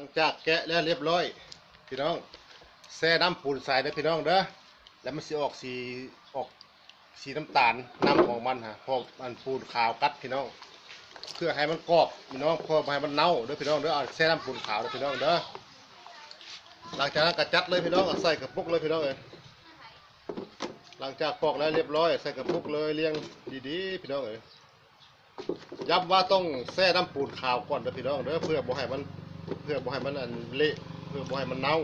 ลังจากแกะแล้วเรียบร้อย พี่น้องแช่น้ำปูนใส่นะพี่น้องเด้อแล้วมันสิออกสีออกสีน้ำตาลน้ำของมันฮะพอมันปูนขาวกัดพี่น้องเพื่อให้มันกรอบพี่น้องเพื่อให้มันเน่าเด้อพี่น้องเด้อเอาแช่น้ำปูนขาวเด้อพี่น้องเด้อหลังจากนั้นก็จัดเลยพี่น้องใส่กระปุกเลยพี่น้องเอ้ยหลังจากปอกแล้วเรียบร้อยใส่กระปุกเลยเรียงดีๆ พี่น้องเอ้ยย้ำว่าต้องแช่น้ำปูนขาวก่อนเด้อพี่น้องเด้อเพื่อบ่ให้มัน เพื่อบ่ให้มันอันเละเพื่อบ่ให้มันเน่า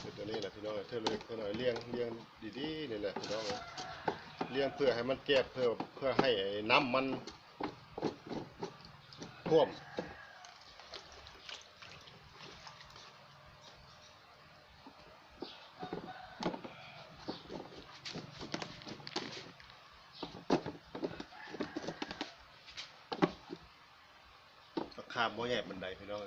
เป็นตัวนี้แหละพี่น้องเธอเลยเธอหน่อยเลี้ยงเลี้ยงดีๆนี่แหละพี่น้องเลี้ยงเพื่อให้มันแก็บเพื่อเพื่อให้น้ำมันท่วมาคาบ่ใหญ่บันไดพี่น้อง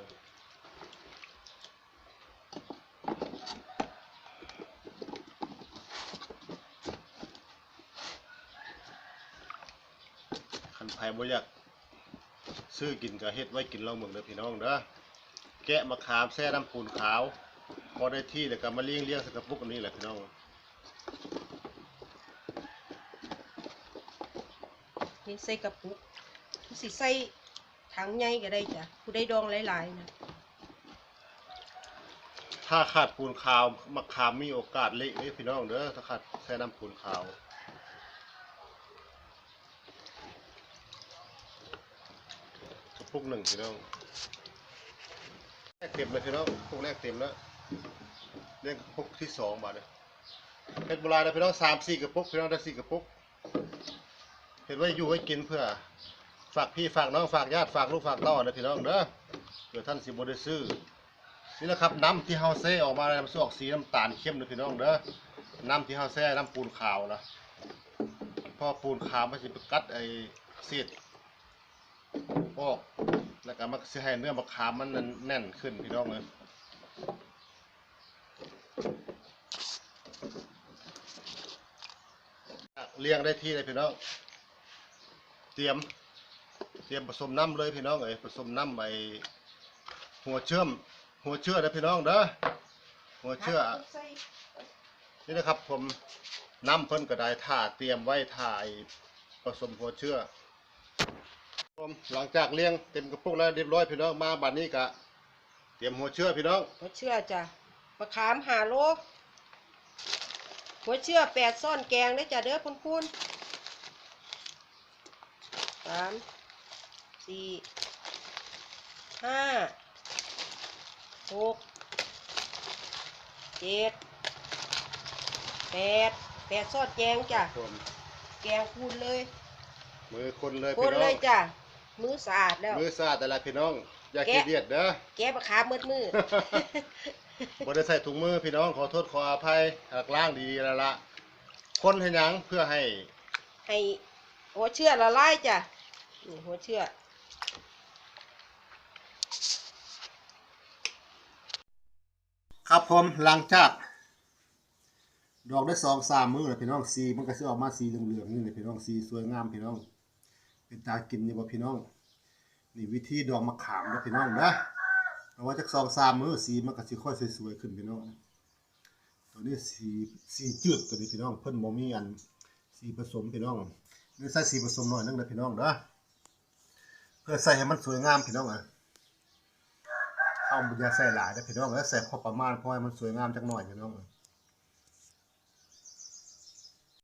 คันไผบ่อยากซื้อกินก็เฮ็ดไว้กินเราเมืองเด้อพี่น้องเด้อแกะมะขามแช่น้ำปูนขาว พอได้ที่แล้วก็มาเลี้ยงเลี้ยงใสกระปุกอันนี้แหละพี่น้องนี่ใส่กระปุกสิใส่ ถังใหญ่ก็ได้จ้ะผู้ได้ดองหลายๆนะถ้าขาดปูนขาวมะขามมีโอกาสเละเด้อพี่น้องเด้อถ้าขาดแช่น้ำปูนขาว กระปุกหนึ่งพี่น้องแรกเต็มเลยพี่น้องกระปุกแรกเต็มแล้วเลี้ยงกระปุกที่สองบาทเลยเพชรโบราณนะพี่น้องสามสี่กระปุกพี่น้องได้สี่กระปุกเห็นว่าอยู่ให้กินเพื่อ ฝากพี่ฝากน้องฝากญาติฝากลูกฝากเต้านะพี่น้องเด้อเผื่อท่านสิบ่ได้ซื้อนี่นะครับน้ำที่เฮาแซ่ออกมาแล้วมันสออกสีน้ำตาลเข้มนะพี่น้องเด้อน้ำที่เฮาแซ่น้ำปูนขาวนะเพอปูนขาวมันสิไปกัดไอ้เศษออกแล้วก็มันสิให้เนื้อมะขามมันแน่นขึ้นพี่น้องเลยเลี้ยงได้ที่เลยพี่น้อง เตรียม เตรียมผสมน้ำเลยพี่น้องเอ้ยผสมน้ำไอหัวเชื่อม หัวเชื่อนะพี่น้องเด้อหัวเชื่อนี่นะครับผมน้ำเพิ่นก็ได้ท่าเตรียมไว้ท่าไอ้ผสมหัวเชื่อผมหลังจากเลี้ยงเต็มกระปุกแล้วเรียบร้อยพี่น้องมาบัดนี้ก็เตรียมหัวเชื่อพี่น้องหัวเชื่อจ้ะมะขามหาโลหัวเชื่อแปดซ่อนแกงได้จ้ะเด้อคุณคุณสาม สี่ห้าหกเจ็ดแปดแปดซ่อนแกงจ้ะผมแกงคูณเลยมือคนเลยคูพี่ณน้เลองยจ้ะมือสะอาดแล้ว มือสะอาดแต่ละพี่น้อง อย่าแกะ ขี้เดียดเด้อ แกะมะขามมืดมือ บ่ได้ใส่ถุงมือพี่น้องขอโทษขออภัยหักล้างดีๆแล้วละคนให้หยังเพื่อให้ให้หัวเชื่อละลายจ้ะนี่หัวเชื่อ ครับผมหลังจาก ดอกได้สองสามมือแล้วพี่น้องสีมันก็จะออกมาสีเหลืองๆนี่เลยพี่น้องสีสวยงามพี่น้อง เป็นตากินนี่บ่พี่น้อง นี่วิธีดอกมะขามนะพี่น้องนะเอาไว้จากสองสามมือสีมันก็สิค่อยสวยๆขึ้นพี่น้อง ตัวนี้สีสีจืดตัวนี้พี่น้อง เพิ่นบ่มีอันสีผสมพี่น้องนี่ใส่สีผสมหน่อยนึงนะพี่น้องเด้อ เพื่อใส่ให้มันสวยงามพี่น้องเออเอาบุญญาใส่หลายนะพี่น้องเออใส่พอประมาณพอให้มันสวยงามจักหน่อยพี่น้องเออ